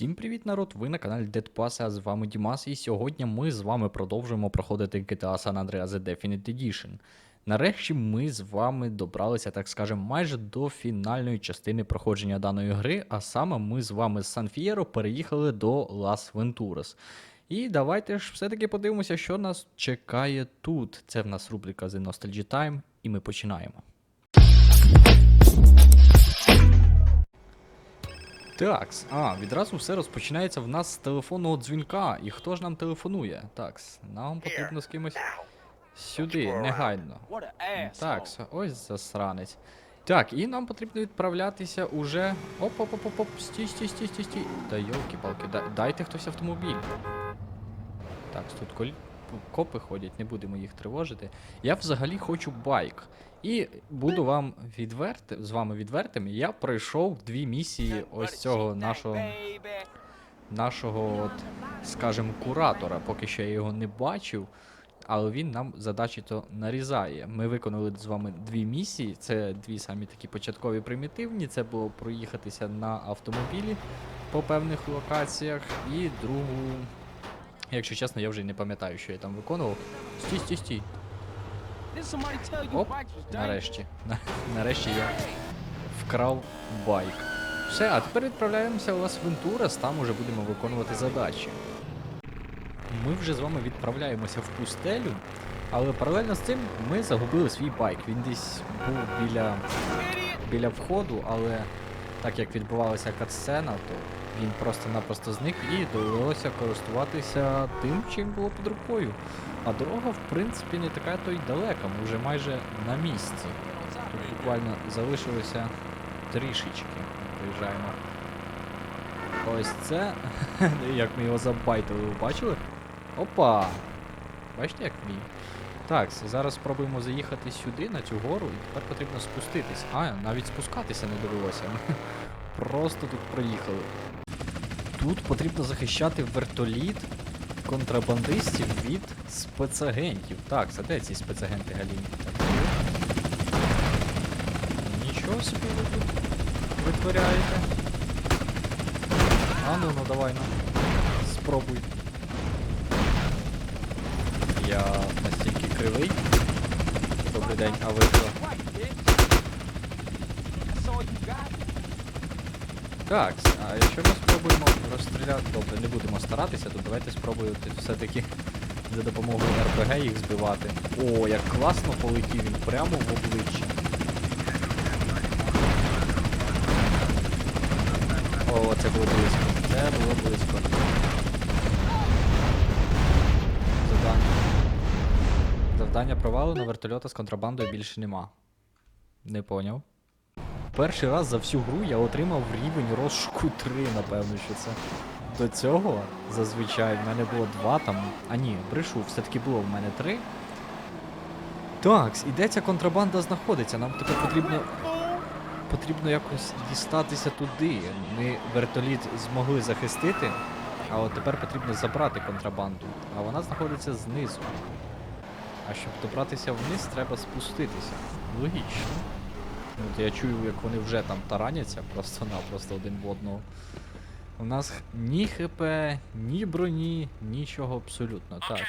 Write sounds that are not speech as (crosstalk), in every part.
Всім привіт, народ! Ви на каналі Dead Pass, а з вами Дімас, і сьогодні ми з вами продовжуємо проходити GTA San Andreas The Definite Edition. Нарешті ми з вами добралися, так скажемо, майже до фінальної частини проходження даної гри, а саме ми з вами з Сан Фієро переїхали до Лас Вентурас. І давайте ж все-таки подивимося, що нас чекає тут. Це в нас рубрика The Nostalgia Time, і ми починаємо. Такс, а, відразу все розпочинається в нас з телефонного дзвінка. І хто ж нам телефонує? Такс, нам потрібно з кимось сюди, негайно. Такс, ось засранець. Так, і нам потрібно відправлятися уже. оп оп оп оп оп стій, стій, стій, стій, стій. Та йолки-палки, дайте хтось автомобіль. Так, тут коль... копи ходять, не будемо їх тривожити. Я взагалі хочу байк. І буду вам відверти, з вами відвертим. Я пройшов дві місії ось цього нашого, нашого от, скажімо, куратора. Поки що я його не бачив, але він нам задачі то нарізає. Ми виконали з вами дві місії. Це дві самі такі початкові примітивні. Це було проїхатися на автомобілі по певних локаціях. І другу, якщо чесно, я вже не пам'ятаю, що я там виконував. Стій, стій, стій. Оп, нарешті. Нарешті я вкрав байк. Все, а тепер відправляємося у вас в Вентурас, там уже будемо виконувати задачі. Ми вже з вами відправляємося в пустелю, але паралельно з цим ми загубили свій байк. Він десь був біля, біля входу, але так як відбувалася катсцена, то він просто-напросто зник і довелося користуватися тим, чим було під рукою. А дорога, в принципі, не така то й далека, ми вже майже на місці. Тут буквально залишилося трішечки. Приїжджаємо. Ось це. (laughs) як ми його забайтили, ви бачили? Опа! Бачите, як мій? Так, зараз спробуємо заїхати сюди, на цю гору, і тепер потрібно спуститись. А, навіть спускатися не довелося. (laughs) Просто тут проїхали. Тут потрібно захищати вертоліт контрабандистів від спецагентів. Так, це де ці спецагенти Галіні? Нічого собі ви тут витворяєте. А ну, ну давай, ну. Спробуй. Я настільки кривий. Добрий день, а ви хто? Так, а якщо ми спробуємо розстріляти. Добре, не будемо старатися, то давайте спробуємо все-таки за допомогою РПГ їх збивати. О, як класно полетів він прямо в обличчя. О, це було близько. Це було близько. Завдання. Завдання провалу на вертольота з контрабандою більше нема. Не поняв. Перший раз за всю гру я отримав рівень розшуку 3, напевно, що це. До цього зазвичай в мене було 2 там. А ні, брешу, все-таки було в мене 3. Так, і де ця контрабанда знаходиться? Нам тепер потрібно. Потрібно якось дістатися туди. Ми вертоліт змогли захистити, а от тепер потрібно забрати контрабанду. А вона знаходиться знизу. А щоб добратися вниз, треба спуститися. Логічно. Ну, От я чую, як вони вже там тараняться просто-напросто один в одного. У нас ні ХП, ні броні, нічого абсолютно. Так.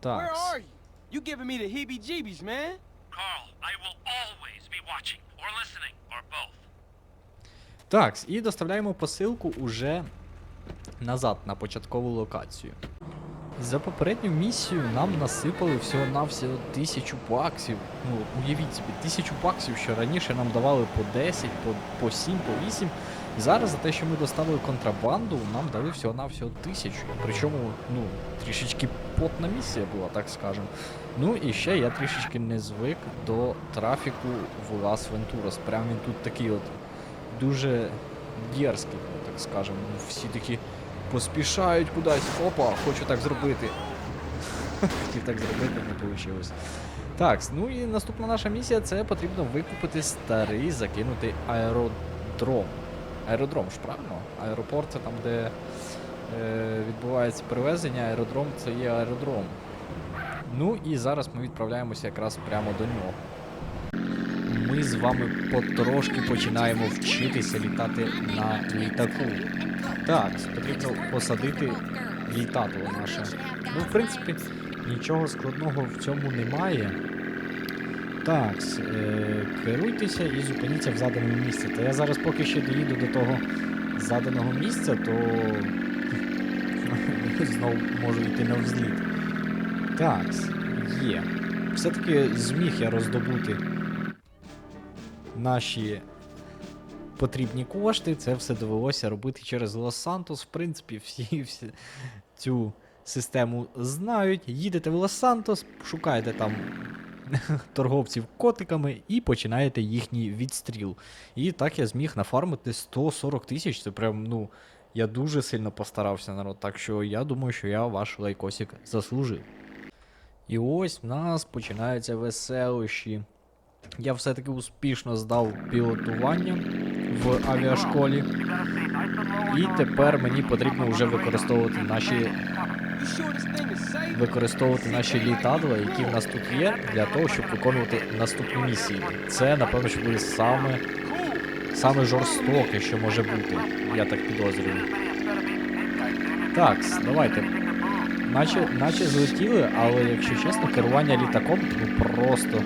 Так. You giving me the heebie-jeebies, man. Carl, I will always be watching or listening or both. Так, і доставляємо посилку уже назад на початкову локацію. За попередню місію нам насипали всього-навсього тисячу баксів. Ну, уявіть собі, тисячу баксів, що раніше нам давали по 10, по, по 7, по 8. Зараз за те, що ми доставили контрабанду, нам дали всього-навсього тисячу. Причому, ну, трішечки потна місія була, так скажемо. Ну і ще я трішечки не звик до трафіку в Лас Вентурас. Прям він тут такий от дуже дерзкий, так скажемо. Всі такі поспішають кудись. Опа, хочу так зробити. (laughs) Хотів так зробити, не вийшло. Так, ну і наступна наша місія це потрібно викупити старий закинутий аеродром. Аеродром ж правильно? Аеропорт це там, де е, відбувається перевезення, аеродром це є аеродром. Ну і зараз ми відправляємося якраз прямо до нього. Ми з вами потрошки починаємо вчитися літати на літаку. Так, потрібно посадити літатло наше. Ну, в принципі, нічого складного в цьому немає. Так, е, керуйтеся і зупиніться в заданому місці. Та я зараз поки ще доїду до того заданого місця, то (laughs) знову можу йти на взліт. Так, є. Все-таки зміг я роздобути наші потрібні кошти. Це все довелося робити через Лос-Сантос. В принципі, всі, всі цю систему знають. Їдете в Лос-Сантос, шукаєте там торговців котиками і починаєте їхній відстріл. І так я зміг нафармити 140 тисяч. Це прям, ну, я дуже сильно постарався, народ. Так що я думаю, що я ваш лайкосик заслужив. І ось в нас починаються веселощі. Я все-таки успішно здав пілотування в авіашколі. І тепер мені потрібно вже використовувати наші використовувати наші літадла, які в нас тут є, для того, щоб виконувати наступні місії. Це, напевно, що буде саме, саме жорстоке, що може бути. Я так підозрюю. Так, давайте. Наче, наче злетіли, але якщо чесно, керування літаком ну просто.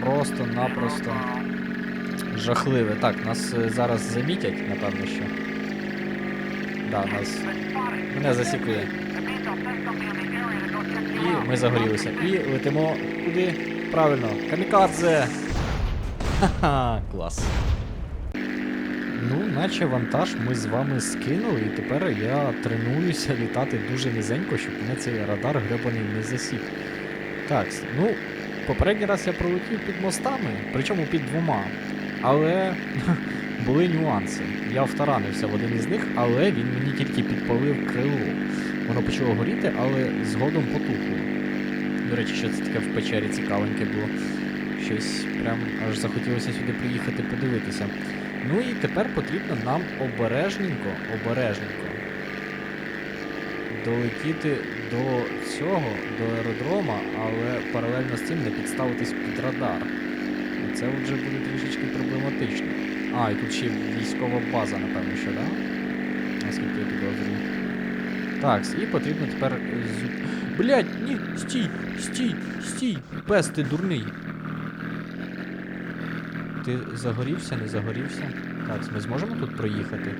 Просто-напросто жахливе. Так, нас е, зараз замітять, напевно, що. Да, нас. Мене засікли. І ми загорілися. І летимо куди? Правильно, камікадзе! Ха-ха, клас. Ну, наче вантаж ми з вами скинули, і тепер я тренуюся літати дуже низенько, щоб мене цей радар гребаний не засік. Так, ну, попередній раз я пролетів під мостами, причому під двома. Але (laughs) були нюанси. Я втаранився в один із них, але він мені тільки підпалив крило. Воно почало горіти, але згодом потухло. До речі, що це таке в печері цікавеньке було. Щось прям аж захотілося сюди приїхати подивитися. Ну і тепер потрібно нам обережненько, обережненько долетіти до цього, до аеродрома, але паралельно з цим не підставитись під радар. Це вже буде трішечки проблематично. А, і тут ще військова база, напевно, що, да? Наскільки я підозрюю. Так, і потрібно тепер. Блять, ні, стій, стій, стій, пес, ти дурний. Ти загорівся, не загорівся? Так, ми зможемо тут проїхати?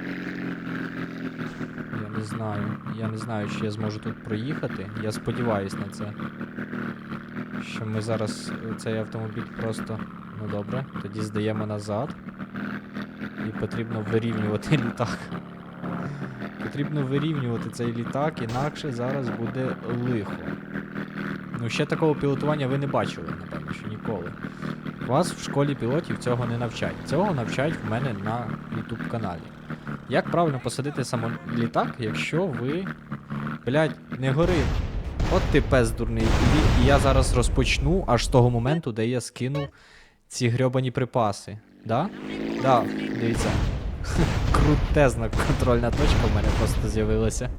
Не знаю. Я не знаю, чи я зможу тут проїхати. Я сподіваюсь на це. Що ми зараз е, цей автомобіль просто. Ну добре, тоді здаємо назад. І потрібно вирівнювати літак. Потрібно вирівнювати цей літак, інакше зараз буде лихо. Ну, ще такого пілотування ви не бачили, напевно, що ніколи. Вас в школі пілотів цього не навчать. Цього навчають в мене на YouTube каналі. Як правильно посадити самолітак, якщо ви. Блять, не гори. От ти пес дурний. І, я зараз розпочну аж з того моменту, де я скинув ці грьобані припаси. Да? Да, дивіться. (laughs) Крутезна контрольна точка в мене просто з'явилася.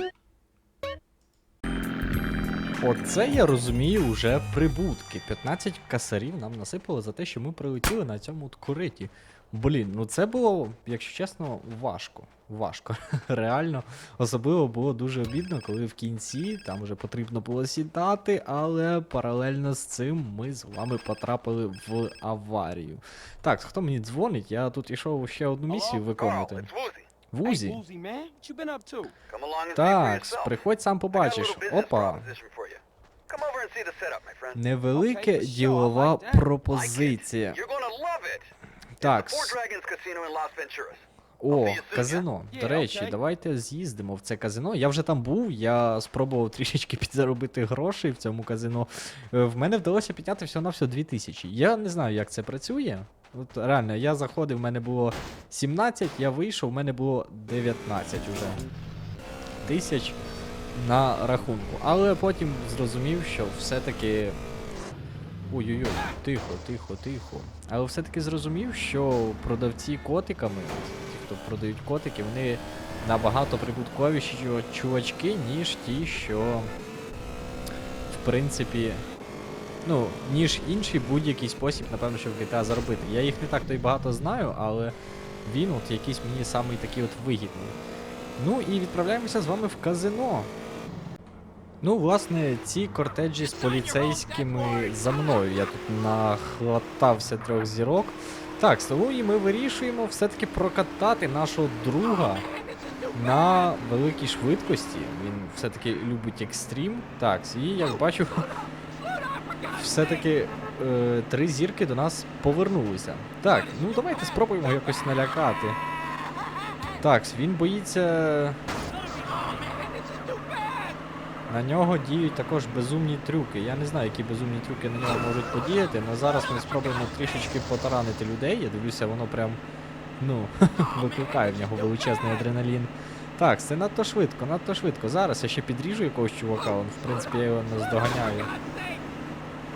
Оце я розумію вже прибутки. 15 касарів нам насипали за те, що ми прилетіли на цьому от куриті. Блін, ну це було, якщо чесно, важко. Важко. (laughs) Реально. Особливо було дуже обідно, коли в кінці там вже потрібно було сідати, але паралельно з цим ми з вами потрапили в аварію. Так, хто мені дзвонить? Я тут ішов ще одну місію виконувати. Carl, it's Woozy. В Hey, Узі. Woozy, man, what you been up to? Come along and see for Так, приходь сам побачиш. Опа. Невелике ділова пропозиція. Так. О, казино. До речі, давайте з'їздимо в це казино. Я вже там був, я спробував (laughs) трішечки підзаробити грошей в цьому казино. Е, В мене вдалося підняти всього на всього 2000. Я не знаю, як це працює. От реально, я заходив, в мене було 17, я вийшов, в мене було 19 уже тисяч на рахунку. Але потім зрозумів, що все-таки. Ой-ой-ой, тихо, тихо, тихо. Але все-таки зрозумів, що продавці котиками, ті, хто продають котики, вони набагато прибутковіші чувачки, ніж ті, що в принципі Ну, ніж інший будь-який спосіб, напевно, що в GTA заробити. Я їх не так то й багато знаю, але він от якийсь мені самий такий от вигідний. Ну і відправляємося з вами в казино. Ну, власне, ці кортеджі з поліцейськими за мною. Я тут нахватався трьох зірок. Так, і ми вирішуємо все-таки прокатати нашого друга на великій швидкості. Він все-таки любить екстрім. Так, і як бачу, все-таки е, три зірки до нас повернулися. Так, ну давайте спробуємо якось налякати. Так, він боїться. На нього діють також безумні трюки. Я не знаю, які безумні трюки на нього можуть подіяти, але зараз ми спробуємо трішечки потаранити людей. Я дивлюся, воно прям ну, (laughs) викликає в нього величезний адреналін. Так, це надто швидко, надто швидко. Зараз я ще підріжу якогось чувака, он, в принципі, я його наздоганяю.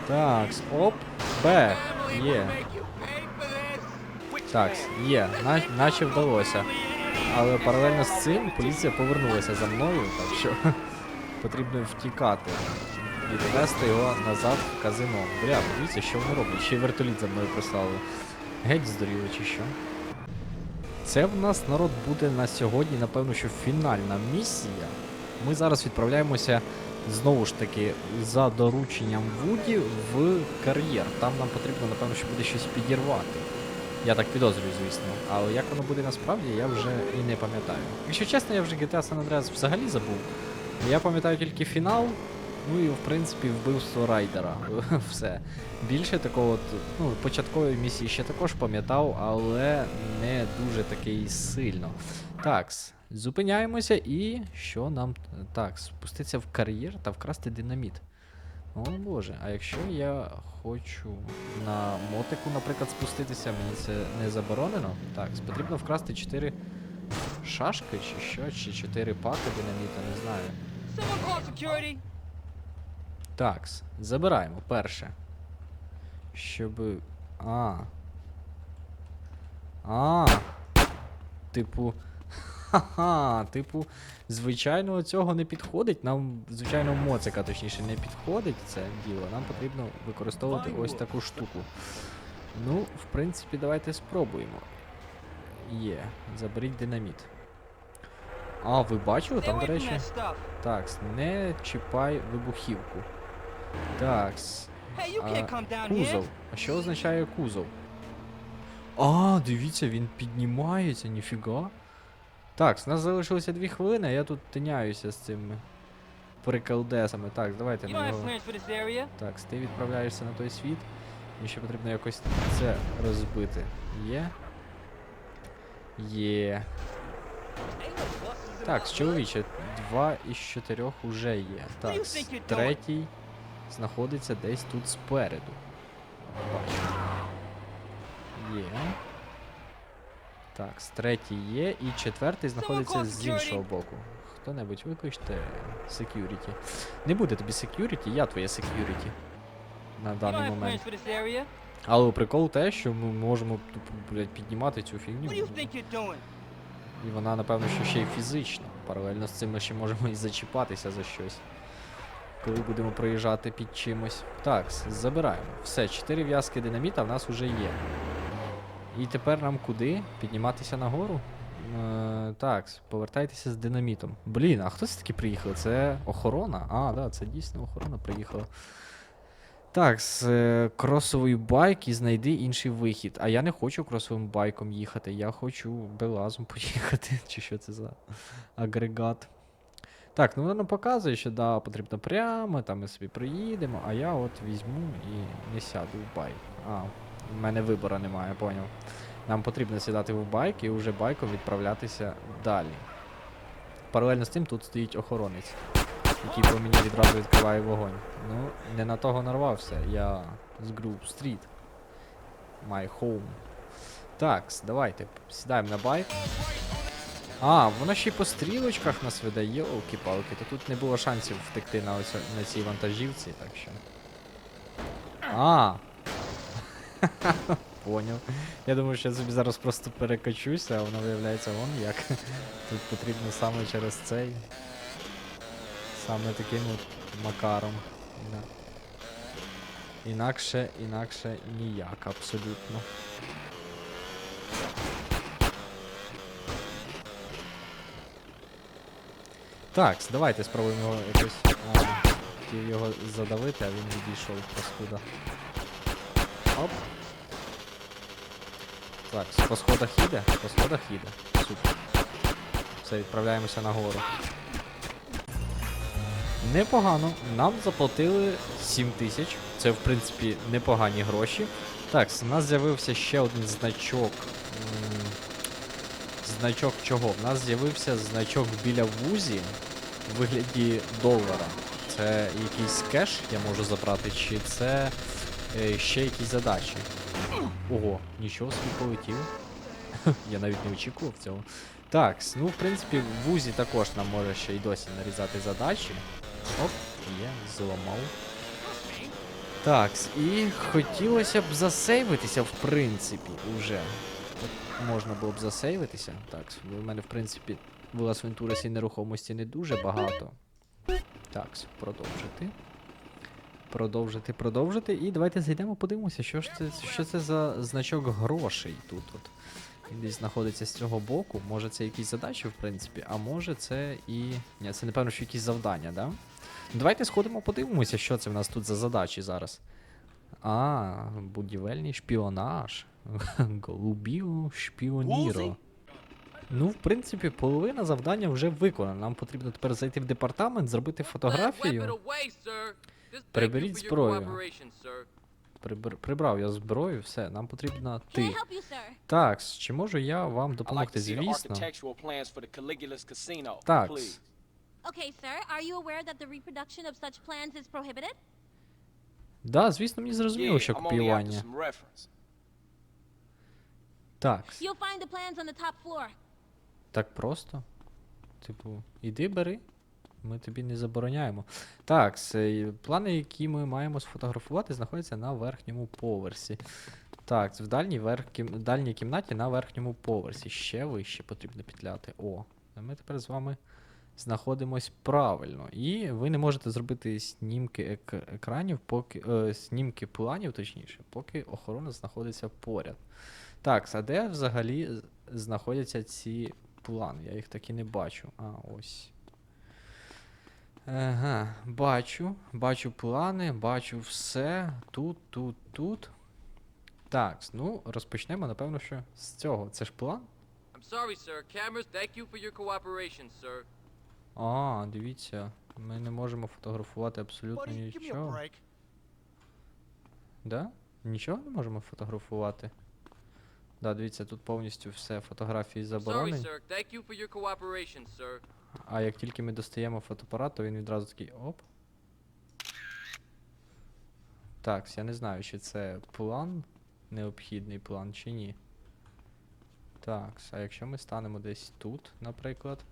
Так, оп, Б, є. Так, є, на, наче вдалося. Але паралельно з цим поліція повернулася за мною, так що потрібно втікати. І довести його назад в казино. Бля, дивіться, що вони роблять. Ще й вертоліт за мною прислали. Геть здуріли чи що. Це в нас народ буде на сьогодні, напевно, що фінальна місія. Ми зараз відправляємося знову ж таки за дорученням Вуді в кар'єр. Там нам потрібно, напевно, що буде щось підірвати. Я так підозрюю, звісно. Але як воно буде насправді, я вже і не пам'ятаю. Якщо чесно, я вже GTA San Andreas взагалі забув. Я пам'ятаю тільки фінал, ну і в принципі вбивство райдера. (laughs) Все. Більше такого, ну, початкової місії ще також пам'ятав, але не дуже такий сильно. Так, зупиняємося і що нам. Так, спуститися в кар'єр та вкрасти динаміт. О боже, а якщо я хочу на мотику, наприклад, спуститися, мені це не заборонено. Так, потрібно вкрасти 4 шашки чи що, чи 4 паки динаміта, не знаю. Someone call security. Так, забираємо перше. Щоб. А. А. Типу. Ха-ха, типу, звичайного цього не підходить. Нам, звичайно, моцика, точніше, не підходить це діло. Нам потрібно використовувати ось таку штуку. Ну, в принципі, давайте спробуємо. Є, заберіть динаміт. А, ви бачили? Там, до речі. Такс, не чіпай вибухівку. Такс. А, кузов. А що означає кузов? А, дивіться, він піднімається, ніфіга. Так, у нас залишилося дві хвилини, а я тут тиняюся з цими приколдесами. Так, давайте на нього. Так, ти відправляєшся на той світ. І ще потрібно якось це розбити. Є. Є. Так, з чоловіче, два із чотирьох уже є. Так, третій знаходиться десь тут спереду. Бачу. Є. Так, третій є, і четвертий знаходиться з іншого боку. Хто-небудь викличте security. Не буде тобі security, я твоє security. На даний момент. Але прикол те, що ми можемо тупо, блядь, піднімати цю фігню. І вона, напевно, що ще й фізично. Паралельно з цим ми ще можемо і зачіпатися за щось. Коли будемо проїжджати під чимось. Так, забираємо. Все, 4 в'язки динаміта в нас вже є. І тепер нам куди? Підніматися нагору? Е, так, повертайтеся з динамітом. Блін, а хто це таки приїхав? Це охорона? А, да, це дійсно охорона приїхала. Так, з е, кросовий байк і знайди інший вихід. А я не хочу кросовим байком їхати, я хочу белазом (laughs) поїхати. Чи що це за агрегат? Так, ну воно показує, що да, потрібно прямо, там ми собі приїдемо, а я от візьму і не сяду в байк. А, в мене вибору немає, поняв. Нам потрібно сідати в байк і вже байком відправлятися далі. Паралельно з тим тут стоїть охоронець, який по мені відразу відкриває вогонь. Ну, не на того нарвався, я з Груп Стріт. My home. Так, давайте, сідаємо на байк. А, воно ще й по стрілочках нас веде, йолки-палки, то тут не було шансів втекти на, оця- на цій вантажівці, так що. А. (laughs) Поняв. Я думаю, що я собі зараз просто перекачуся, а воно виявляється вон як. (laughs) Тут потрібно саме через цей. Саме таким от макаром. Інакше, інакше ніяк, абсолютно. Так, давайте спробуємо його якось. Хотів його задавити, а він відійшов паскуда. Оп. Так, по сходах їде? По сходах їде. Супер. Все, відправляємося нагору. Непогано. Нам заплатили 7 тисяч. Це, в принципі, непогані гроші. Так, у нас з'явився ще один значок. Значок чого? У нас з'явився значок біля вузі в вигляді долара. Це якийсь кеш я можу забрати, чи це е, ще якісь задачі. Ого, нічого собі полетів. (laughs) я навіть не очікував цього. Так, ну в принципі, в вузі також нам може ще й досі нарізати задачі. Оп, є, зламав. Так, і хотілося б засейвитися, в принципі, уже. От можна було б засейвитися. Так, у мене, в принципі, в Лас Вентурасі нерухомості не дуже багато. Так, продовжити. Продовжити, продовжити. І давайте зайдемо, подивимося, що ж це, що це за значок грошей тут. От. Він десь знаходиться з цього боку. Може це якісь задачі, в принципі, а може це і. Ні, це напевно, що якісь завдання, да? Давайте сходимо, подивимося, що це в нас тут за задачі зараз. А, будівельний шпіонаж. (laughs) Голубіо шпіоніро. Ну, в принципі, половина завдання вже виконана. Нам потрібно тепер зайти в департамент, зробити фотографію. Приберіть зброю. Прибр... Прибрав я зброю, все, нам потрібно ти. Так, чи можу я вам допомогти? Звісно. Так. Okay, sir. Are you aware that the reproduction of such plans is prohibited? Да, звісно, мені зрозуміло, що I'm копіювання. Так, You'll find the plans on the top floor. так просто. Типу, іди бери. Ми тобі не забороняємо. Так, плани, які ми маємо сфотографувати, знаходяться на верхньому поверсі. Так, в дальній, верх... кім- дальній кімнаті на верхньому поверсі. Ще вище потрібно петляти. О, а ми тепер з вами знаходимось правильно. І ви не можете зробити снімки ек... екранів, поки. Е, снімки планів, точніше, поки охорона знаходиться поряд. Так, а де взагалі знаходяться ці плани? Я їх так і не бачу. А, ось. Ага, бачу, бачу плани, бачу все. Тут, тут, тут. Так, ну розпочнемо, напевно, що з цього. Це ж план? I'm sorry, sir. Cameras, thank you for your cooperation, sir. А, дивіться, ми не можемо фотографувати абсолютно нічого. Да? Нічого не можемо фотографувати. Да, дивіться, тут повністю все фотографії заборонені. sir. Thank you for your cooperation, sir. А як тільки ми достаємо фотоапарат, то він відразу такий оп. Так, я не знаю, чи це план, необхідний план, чи ні. Так, а якщо ми станемо десь тут, наприклад.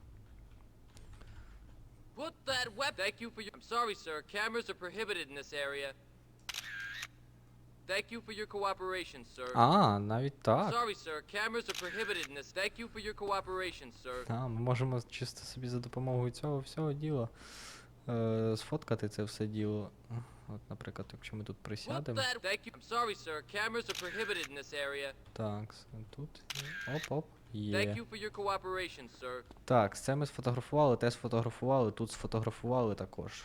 Put that web. Thank you for your. I'm sorry, sir. Cameras are prohibited in this area. Thank you for your cooperation, sir. А, навіть так. Sorry, sir. Cameras are prohibited in this. Thank you for your cooperation, sir. А, ми можемо чисто собі за допомогою цього всього діла е, сфоткати це все діло. От, наприклад, якщо ми тут Put присядемо. that. Thank you. I'm sorry, sir. Cameras are prohibited in this area. Так, с- тут. Оп-оп. Є. Так, це ми сфотографували, те сфотографували, тут сфотографували також.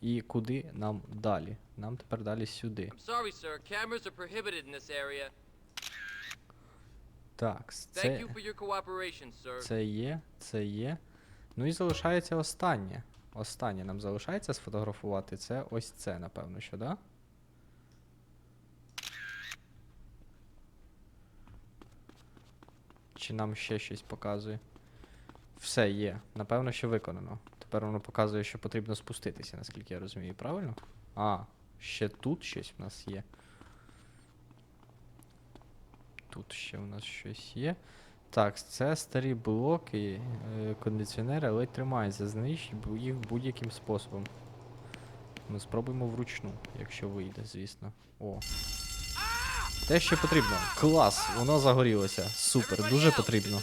І куди нам далі? Нам тепер далі сюди. I'm sorry, sir. Cameras are prohibited in this area. Так, це, це є, це є. Ну і залишається останнє. Останнє нам залишається сфотографувати. Це ось це, напевно, що, да? Чи нам ще щось показує? Все є. Напевно, що виконано. Тепер воно показує, що потрібно спуститися, наскільки я розумію, правильно? А, ще тут щось в нас є. Тут ще у нас щось є. Так, це старі блоки, е, кондиціонери ледь тримаються. Знищить їх будь-яким способом. Ми спробуємо вручну, якщо вийде, звісно. О. Те, що потрібно. Клас, воно загорілося. Супер, дуже потрібно.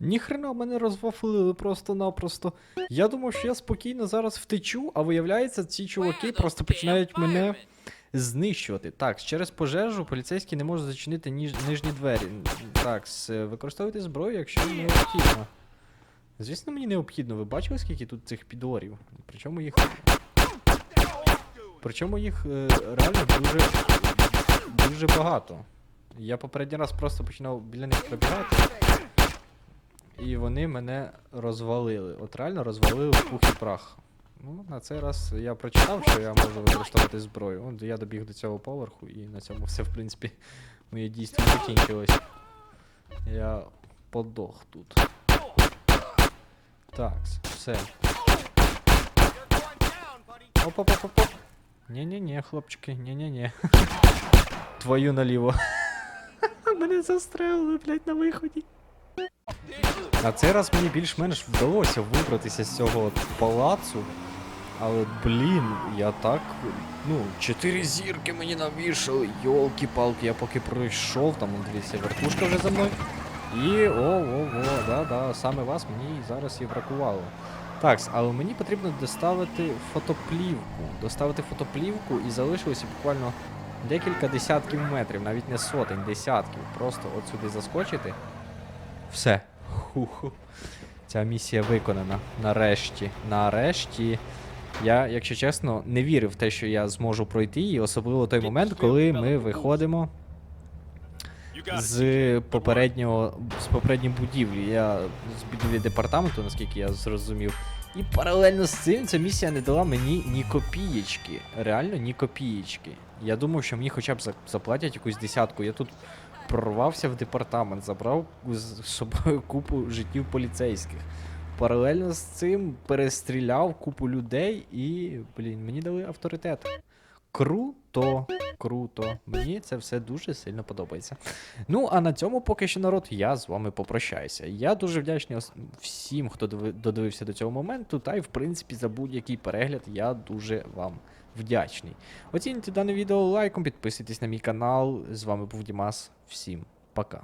Ніхрена мене розвафлили просто-напросто. Я думав, що я спокійно зараз втечу, а виявляється, ці чуваки просто починають мене знищувати. Так, через пожежу поліцейські не можуть зачинити ніж, нижні двері. Так, використовуйте зброю, якщо необхідно. Звісно, мені необхідно. Ви бачили, скільки тут цих підорів? Причому їх. Причому їх е, реально дуже, дуже багато. Я попередній раз просто починав біля них пробігати. І вони мене розвалили. От реально розвалили в пух і прах. Ну, на цей раз я прочитав, що я можу використовувати зброю. От я добіг до цього поверху, і на цьому все, в принципі, моє дійство закінчилось. Я подох тут. Так, все. Оп-оп-оп-оп. Ні-ні-ні, хлопчики, ні-ні-ні. (laughs) Твою наліво. (laughs) Мене застрелили, блядь, на виході. На цей раз мені більш-менш вдалося вибратися з цього палацу. Але, блін, я так. Ну, чотири зірки мені навішали. Йолки-палки, я поки пройшов, там, дивіться, вертушка вже за мною. І о-о-о, да-да, саме вас мені зараз і бракувало. Так, але мені потрібно доставити фотоплівку. Доставити фотоплівку і залишилося буквально декілька десятків метрів, навіть не сотень, десятків. Просто от сюди заскочити. Все. Ху-ху. Ця місія виконана. Нарешті. Нарешті. Я, якщо чесно, не вірив в те, що я зможу пройти її, особливо той момент, коли ми виходимо з попереднього з попередньої будівлі. Я з будівлі департаменту, наскільки я зрозумів. І паралельно з цим ця місія не дала мені ні копієчки. Реально ні копієчки. Я думав, що мені хоча б заплатять якусь десятку. Я тут прорвався в департамент, забрав з собою купу життів поліцейських. Паралельно з цим перестріляв купу людей і, блін, мені дали авторитет. Круто, круто. Мені це все дуже сильно подобається. Ну, а на цьому поки що народ, я з вами попрощаюся. Я дуже вдячний всім, хто додивився до цього моменту, та й в принципі за будь-який перегляд я дуже вам вдячний. Оцінюйте дане відео лайком, підписуйтесь на мій канал. З вами був Дімас. Всім пока.